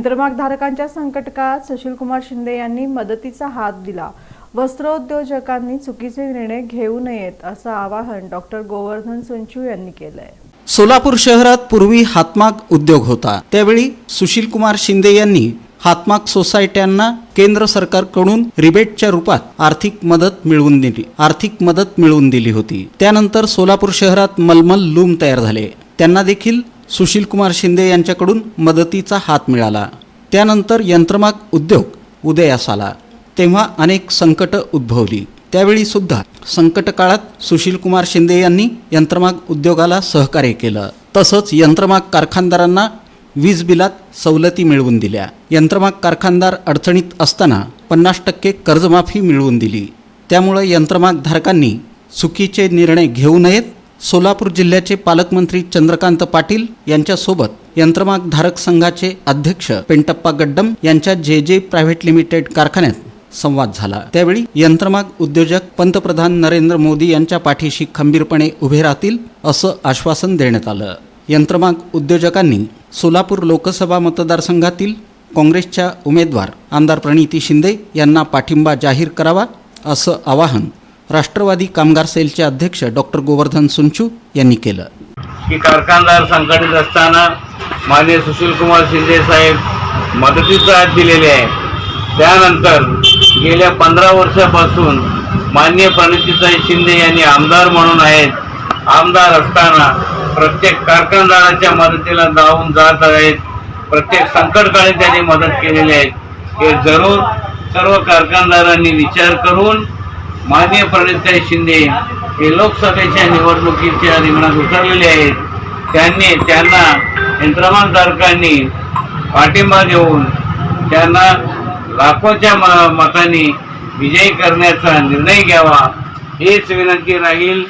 यंत्रमागधारकांच्या संकटकाळात सुशीलकुमार शिंदे यांनी मदतीचा हात दिला. वस्त्रोद्योजकांनी चुकीचे निर्णय घेऊ नयेत असं आवाहन डॉक्टर गोवर्धन संचू यांनी केलंय. सोलापूर शहरात पूर्वी हातमाग उद्योग होता. त्यावेळी सुशीलकुमार शिंदे यांनी हातमाग सोसायट्यांना केंद्र सरकारकडून रिबेटच्या रूपात आर्थिक मदत मिळवून दिली आर्थिक मदत मिळवून दिली होती. त्यानंतर सोलापूर शहरात मलमल लूम तयार झाले. त्यांना देखील सुशीलकुमार शिंदे यांच्याकडून मदतीचा हात मिळाला. त्यानंतर यंत्रमाग उद्योग उदयास आला तेव्हा अनेक संकटं उद्भवली. त्यावेळी सुद्धा संकट काळात सुशीलकुमार शिंदे यांनी यंत्रमाग उद्योगाला सहकार्य केलं. तसंच यंत्रमाग कारखानदारांना वीज बिलात सवलती मिळवून दिल्या. यंत्रमाग कारखानदार अडचणीत असताना पन्नास टक्के कर्जमाफी मिळवून दिली. त्यामुळे यंत्रमाग धारकांनी चुकीचे निर्णय घेऊ नयेत सोलापूर जिल्ह्याचे पालकमंत्री चंद्रकांत पाटील यांच्यासोबत यंत्रमाग धारक संघाचे अध्यक्ष पेंटप्पा गड्डम यांच्या जे जे प्रायव्हेट लिमिटेड कारखान्यात संवाद झाला. त्यावेळी यंत्रमाग उद्योजक पंतप्रधान नरेंद्र मोदी यांच्या पाठीशी खंबीरपणे उभे राहतील असं आश्वासन देण्यात आलं. यंत्रमाग उद्योजकांनी सोलापूर लोकसभा मतदारसंघातील काँग्रेसच्या उमेदवार आमदार प्रणिती शिंदे यांना पाठिंबा जाहीर करावा असं आवाहन राष्ट्रवादी कामगार सेलचे अध्यक्ष डॉक्टर गोवर्धन सुंचू यांनी केलं. की कारखानदार संकटित असताना माननीय सुशीलकुमार शिंदे साहेब मदतीचा हात दिलेले आहे त्यानंतर गेल्या पंधरा वर्षापासून माननीय प्रणितीताई शिंदे यांनी आमदार म्हणून आहेत. आमदार असताना प्रत्येक कारखानदाराच्या मदतीला जाऊन जात आहेत. प्रत्येक संकटकाळी त्यांनी मदत केलेली आहे. हे जरूर सर्व कारखानदारांनी विचार करून माननीय प्रणिताई शिंदे हे लोकसभेच्या निवडणुकीच्या रिंगणात उतरलेले आहेत. त्यांनी त्यांना यंत्रमानधारकांनी पाठिंबा देऊन त्यांना लाखोच्या म मतांनी विजयी करण्याचा निर्णय घ्यावा हीच विनंती राहील.